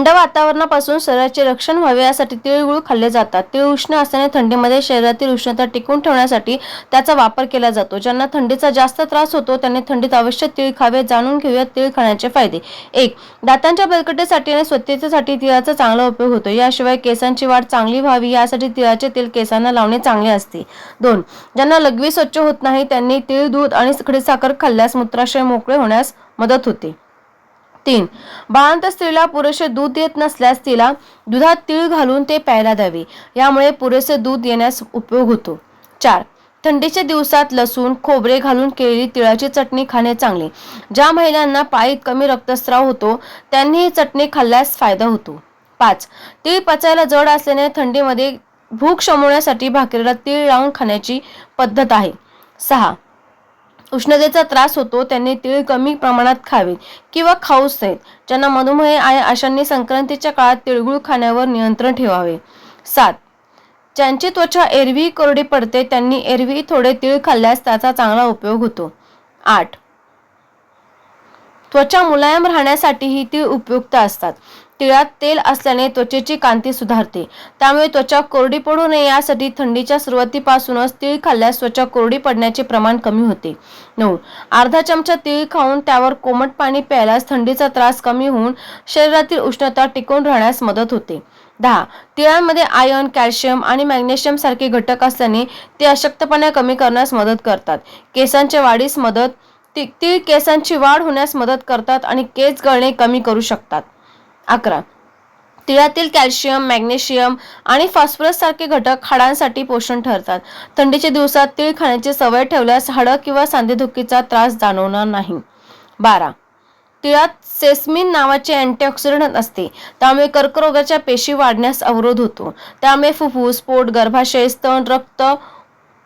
थंड वातावरणापासून शरीराचे रक्षण व्हावे यासाठी तिळगुळ खाल्ले जातात. तीळ उष्ण असल्याने थंडीमध्ये शरीरातील उष्णता टिकवून ठेवण्यासाठी त्याचा वापर केला जातो. ज्यांना थंडीचा जास्त त्रास होतो त्यांनी थंडीत अवश्य तीळ खावे. जाणून घेऊया तीळ खाण्याचे फायदे. एक दातांच्या बळकटीसाठी आणि स्वच्छतेसाठी तिळाचा चांगला उपयोग होतो. याशिवाय केसांची वाढ चांगली व्हावी यासाठी तिळाचे तेल केसांना लावणे चांगले असते. दोन ज्यांना लघवी स्वच्छ होत नाही त्यांनी तीळ दूध आणि खडीसाखर खाल्ल्यास मूत्राशय मोकळे होण्यास मदत होते. तीन. बाळंत स्त्रीला पुरेसे दूध येत नसल्यास तिला दुधात तीळ घालून ते प्यायला द्यावे. यामुळे पुरेसे दूध येण्यास उपयोग होतो. चार. थंडीच्या दिवसात लसूण खोबरे घालून केलेली तिळाची चटणी खाणे चांगले. ज्या महिलांना पाळीत कमी रक्तस्राव होतो त्यांनी ही चटणी खाल्ल्यास फायदा होतो. पाच. तीळ पचायला जड असल्याने थंडीमध्ये भूक शमवण्यासाठी भाकरीला तीळ लावून खाण्याची पद्धत आहे. सहा. उष्णतेचा त्रास होतो त्यांनी तीळ कमी प्रमाणात खावे किंवा खाऊच नाहीत ज्यांना मधुमेह आहे अशांनी संक्रांतीच्या काळात तिळगुळ खाण्यावर नियंत्रण ठेवावे. सात. ज्यांची त्वचा एरवी कोरडी पडते त्यांनी एरवी थोडे तीळ खाल्ल्यास त्याचा चांगला उपयोग होतो. आठ. त्वचा मुलायम राहण्यासाठीही तीळ उपयुक्त असतात. तिळात तेल असल्याने त्वचेची कांती सुधारते. त्यामुळे त्वचा कोरडी पडू नये यासाठी थंडीच्या सुरुवातीपासूनच तीळ खाल्ल्यास त्वचा कोरडी पडण्याचे प्रमाण कमी होते. नऊ. अर्धा चमचा तीळ खाऊन त्यावर कोमट पाणी प्यायल्यास थंडीचा त्रास कमी होऊन शरीरातील उष्णता टिकून राहण्यास मदत होते. दहा. तिळांमध्ये आयर्न कॅल्शियम आणि मॅग्नेशियम सारखे घटक असल्याने ते अशक्तपणा कमी करण्यास मदत करतात. केसांच्या वाढीस मदत ती तीळ केसांची वाढ होण्यास मदत करतात आणि केस गळणे कमी करू शकतात. अकरा. तिळातील कॅल्शियम मॅग्नेशियम आणि फॉस्फरस सारखे घटक हाडांसाठी पोषण ठरतात. थंडीच्या दिवसात तीळ खाण्याची सवय ठेवल्यास हाडं किंवा सांधेदुखीचा त्रास जाणवणार नाही. बारा. तिळात सेस्मिन नावाचे अँटीऑक्सिडंट असते. त्यामुळे कर्करोगाच्या पेशी वाढण्यास अवरोध होतो. त्यामुळे फुफ्फुस पोट गर्भाशय स्तन रक्त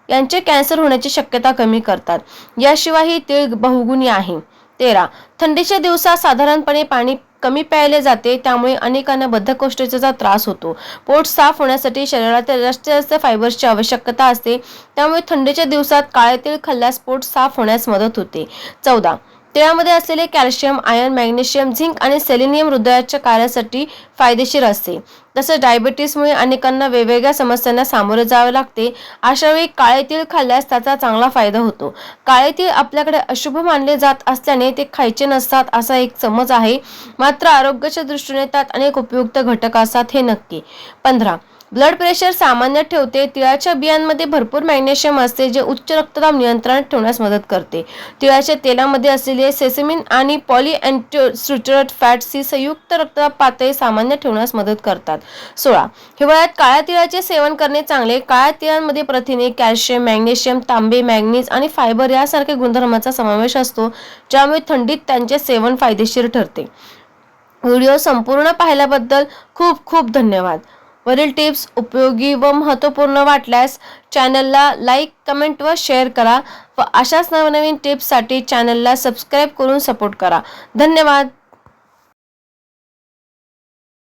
यांचे कॅन्सर होण्याची शक्यता कमी करतात. याशिवाय ही तीळ बहुगुणी आहे. तेरा. थंडीच्या दिवसात साधारणपणे पाणी कमी प्यायले जाते त्यामुळे अनेकांना बद्धकोष्ठतेचा त्रास होतो. पोट साफ होण्यासाठी शरीरातील जास्तीत जास्त फायबर्सची आवश्यकता असते त्यामुळे थंडीच्या दिवसात काळे तीळ खाल्ल्यास पोट साफ होण्यास मदत होते. चौदा. तिळामध्ये असलेले कॅल्शियम आयर्न मॅग्नेशियम झिंक आणि सेलेनियम हृदयाच्या कार्यासाठी फायदेशीर असते. तसंच डायबिटीसमुळे अनेकांना वेगवेगळ्या समस्यांना सामोरे जावे लागते. अशावेळी काळे तीळ खाल्ल्यास त्याचा चांगला फायदा होतो. काळे तीळ आपल्याकडे अशुभ मानले जात असल्याने ते खायचे नसतात असा एक समज आहे. मात्र आरोग्याच्या दृष्टीने त्यात अनेक उपयुक्त घटक असतात हे नक्की. पंधरा ब्लड प्रेशर सामान्य ठेवते. तिळाच्या बियांमध्ये भरपूर मॅग्नेशियम असते जे उच्च रक्तदाब नियंत्रणात ठेवण्यास मदत करते. तिळाच्या तेलामध्ये असलेले सेसेमिन आणि पॉली अँटीस्ट्रुचरट फॅट्स ही संयुक्त रक्तदाब पातळी सामान्य ठेवण्यास मदत करतात. सोळा. हिवाळ्यात काळ्या तिळाचे सेवन करणे चांगले. काळ्या तिळांमध्ये प्रथिने कॅल्शियम मॅग्नेशियम तांबे मॅग्नीज आणि फायबर यासारख्या गुणधर्मांचा समावेश असतो ज्यामुळे थंडीत त्यांचे सेवन फायदेशीर ठरते. व्हिडिओ संपूर्ण पाहिल्याबद्दल खूप खूप धन्यवाद. वरील टिप्स उपयोगी व महत्त्वपूर्ण वाटल्यास चॅनलला लाईक कमेंट व शेअर करा व अशाच नवनवीन टिप्ससाठी चॅनलला सबस्क्राईब करून सपोर्ट करा. धन्यवाद.